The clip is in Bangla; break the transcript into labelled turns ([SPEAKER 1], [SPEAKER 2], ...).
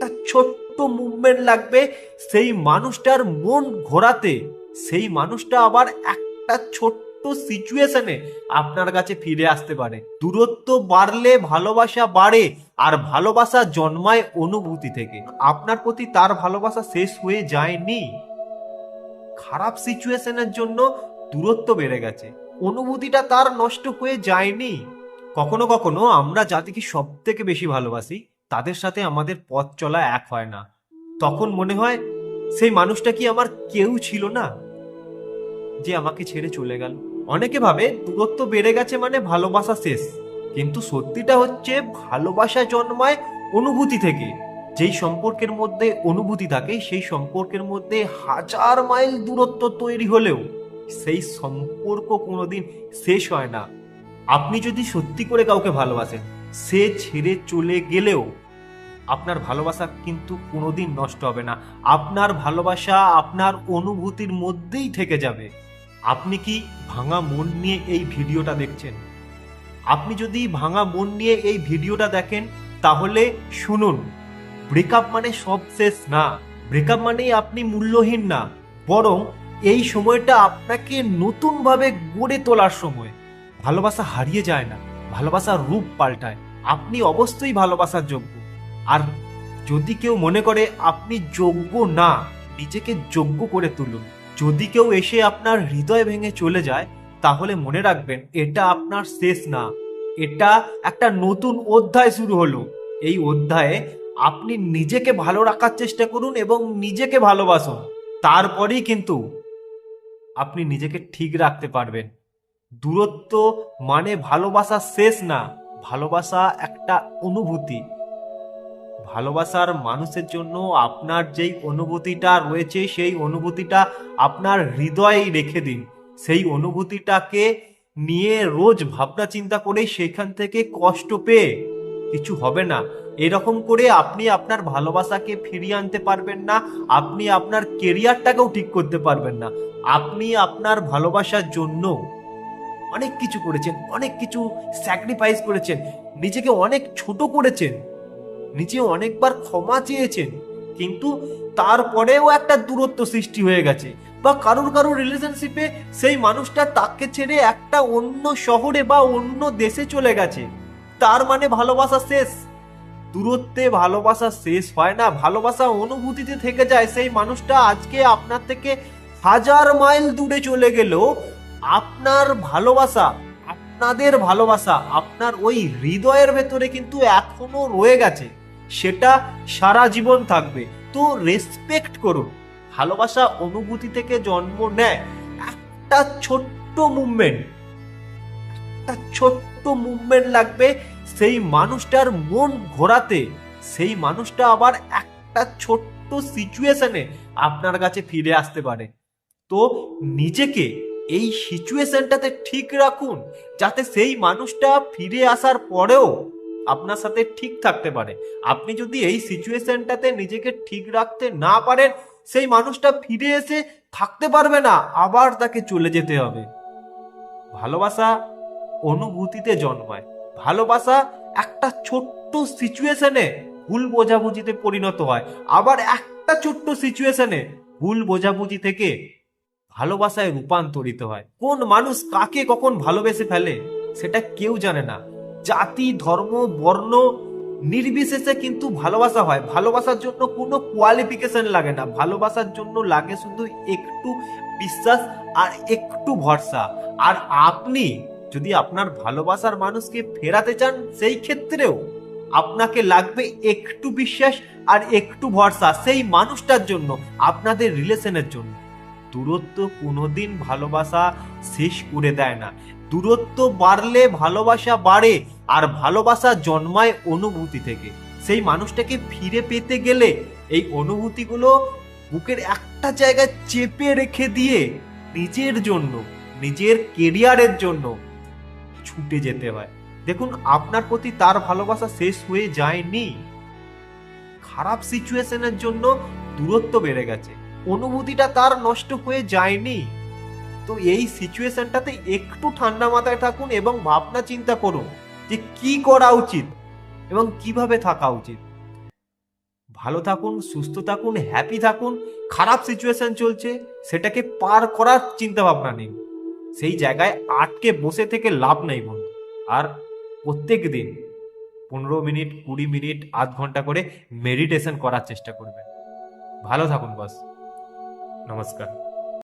[SPEAKER 1] একটা ছোট্ট মুভমেন্ট লাগবে সেই মানুষটার মন ঘোরাতে। সেই মানুষটা আবার একটা ছোট্ট সিচুয়েশনে আপনার কাছে ফিরে আসতে পারে। দূরত্ব বাড়লে ভালোবাসা বাড়ে আর ভালোবাসা জন্মায় অনুভূতি থেকে। আপনার প্রতি তার ভালোবাসা শেষ হয়ে যায়নি। খারাপ সিচুয়েশনের জন্য দূরত্ব বেড়ে গেছে। অনুভূতিটা তার নষ্ট হয়ে যায়নি। কখনো কখনো আমরা যাদেরকে সব থেকে বেশি ভালোবাসি। তাদের সাথে আমাদের পথ চলা এক হয় না। তখন মনে হয় সেই মানুষটা কি আমার কেউ ছিল না? যে আমাকে ছেড়ে চলে গেল। অনেকে ভাবে দূরত্ব বেড়ে গেছে মানে ভালোবাসা শেষ। কিন্তু সত্যিটা হচ্ছে ভালোবাসা জন্মায় অনুভূতি থেকে। যেই সম্পর্কের মধ্যে অনুভূতি থাকে, সেই সম্পর্কের মধ্যে হাজার মাইল দূরত্ব তৈরি হলেও সেই সম্পর্ক কোনোদিন শেষ হয় না। আপনি যদি সত্যি করে কাউকে ভালোবাসেন সে ছেড়ে চলে গেলেও আপনার ভালোবাসা কিন্তু কোনোদিন নষ্ট হবে না। আপনার ভালোবাসা আপনার অনুভূতির মধ্যেই থেকে যাবে। আপনি কি ভাঙা মন নিয়ে এই ভিডিওটা দেখছেন? আপনি যদি ভাঙা মন নিয়ে এই ভিডিওটা দেখেন, তাহলে শুনুন ব্রেকআপ মানে সব শেষ না। ব্রেকআপ মানেই আপনি মূল্যহীন না, বরং এই সময়টা আপনাকে নতুনভাবে গড়ে তোলার সময়। ভালোবাসা হারিয়ে যায় না। ভালোবাসার রূপ পাল্টায়। আপনি অবশ্যই ভালোবাসার যোগ্য। আর যদি কেউ মনে করে আপনি যোগ্য না, নিজেকে যোগ্য করে তুলুন। যদি কেউ এসে আপনার হৃদয় ভেঙে চলে যায়, তাহলে মনে রাখবেন, এটা আপনার শেষ না। এটা একটা নতুন অধ্যায় শুরু হলো। এই অধ্যায়ে আপনি নিজেকে ভালো রাখার চেষ্টা করুন এবং নিজেকে ভালোবাসুন। তারপরেই কিন্তু আপনি নিজেকে ঠিক রাখতে পারবেন। দূরত্ব মানে ভালোবাসা শেষ না, ভালোবাসা একটা অনুভূতি। ভালোবাসার মানুষের জন্য আপনার যেই অনুভূতিটা রয়েছে, সেই অনুভূতিটা আপনার হৃদয়ে রেখে দিন। সেই অনুভূতিটাকে নিয়ে রোজ ভাবনা চিন্তা করে সেখান থেকে কষ্ট পেয়ে কিছু হবে না। এরকম করে আপনি আপনার ভালোবাসাকে ফিরিয়ে আনতে পারবেন না, আপনি আপনার কেরিয়ারটাকেও ঠিক করতে পারবেন না। আপনি আপনার ভালোবাসার জন্য অনেক কিছু করেছেন, অনেক কিছু স্যাক্রিফাইস করেছেন, নিজেকে অনেক ছোট করেছেন নিজে অনেকবার ক্ষমা চেয়েছেন, কিন্তু তারপরেও একটা দূরত্ব সৃষ্টি হয়ে গেছে। বা কারোর কারোর রিলেশনশিপে সেই মানুষটা তাকে ছেড়ে একটা অন্য শহরে বা অন্য দেশে চলে গেছে। তার মানে ভালোবাসা শেষ। দূরত্বে ভালোবাসা শেষ হয় না, ভালোবাসা অনুভূতিতে থেকে যায়। সেই মানুষটা আজকে আপনার থেকে হাজার মাইল দূরে চলে গেলেও আপনার ভালোবাসা, আপনাদের ভালোবাসা, আপনার ওই হৃদয়ের ভেতরে কিন্তু এখনও রয়ে গেছে। সেটা সারা জীবন থাকবে। তো রেসপেক্ট করুন। ভালোবাসা অনুভূতি থেকে জন্ম নেয় একটা ছোট্ট মুভমেন্ট একটা ছোট্ট মুভমেন্ট লাগবে সেই মানুষটার মন ঘোরাতে। সেই মানুষটা আবার একটা ছোট্ট সিচুয়েশনে আপনার কাছে ফিরে আসতে পারে। তো নিজেকে এই সিচুয়েশনটাতে ঠিক রাখুন, যাতে সেই মানুষটা ফিরে আসার পরেও আপনার সাথে ঠিক থাকতে পারে। আপনি যদি এই সিচুয়েশনটাতে নিজেকে ঠিক রাখতে না পারেন, সেই মানুষটা ফিরে এসে থাকতে পারবে না, আবার তাকে চলে যেতে হবে। ভালোবাসা অনুভূতিতে জন্মায়। ভালোবাসা একটা ছোট্ট সিচুয়েশনে ভুল বোঝাবুঝিতে পরিণত হয়। আবার একটা ছোট্ট সিচুয়েশনে ভুল বোঝাবুঝি থেকে ভালোবাসায় রূপান্তরিত হয়। কোন মানুষ কাকে কখন ভালোবেসে ফেলে, সেটা কেউ জানে না। জাতি, ধর্ম, বর্ণ নির্বিশেষে কিন্তু ভালোবাসা হয়। ভালোবাসার জন্য কোনো কোয়ালিফিকেশন লাগে না। ভালোবাসার জন্য লাগে শুধু একটু বিশ্বাস আর একটু ভরসা। আর আপনি যদি আপনার ভালোবাসার মানুষকে ফেরাতে চান, সেই ক্ষেত্রেও আপনাকে লাগবে একটু বিশ্বাস আর একটু ভরসা সেই মানুষটার জন্য, আপনাদের রিলেশনের জন্য। দূরত্ব কোনোদিন ভালোবাসা শেষ করে দেয় না। দূরত্ব বাড়লে ভালোবাসা বাড়ে আর ভালোবাসা জন্মায় অনুভূতি থেকে। সেই মানুষটাকে ফিরে পেতে গেলে এই অনুভূতিগুলো বুকের একটা জায়গায় চেপে রেখে দিয়ে নিজের জন্য, নিজের কেরিয়ারের জন্য ছুটে যেতে হয়। দেখুন, আপনার প্রতি তার ভালোবাসা শেষ হয়ে যায়নি। খারাপ সিচুয়েশনের জন্য দূরত্ব বেড়ে গেছে। অনুভূতিটা তার নষ্ট হয়ে যায়নি। তো এই সিচুয়েশনটাতে একটু ঠান্ডা মাথায় থাকুন এবং ভাবনা চিন্তা করুন যে কি করা উচিত এবং কীভাবে থাকা উচিত। ভালো থাকুন, সুস্থ থাকুন হ্যাপি থাকুন, খারাপ সিচুয়েশন চলছে, সেটাকে পার করার চিন্তা ভাবনা নিন। সেই জায়গায় আটকে বসে থেকে লাভ নেই বন্ধু। আর প্রত্যেক দিন পনেরো মিনিট, কুড়ি মিনিট, আধ ঘণ্টা করে মেডিটেশন করার চেষ্টা করবেন। ভালো থাকুন বস। नमस्कार।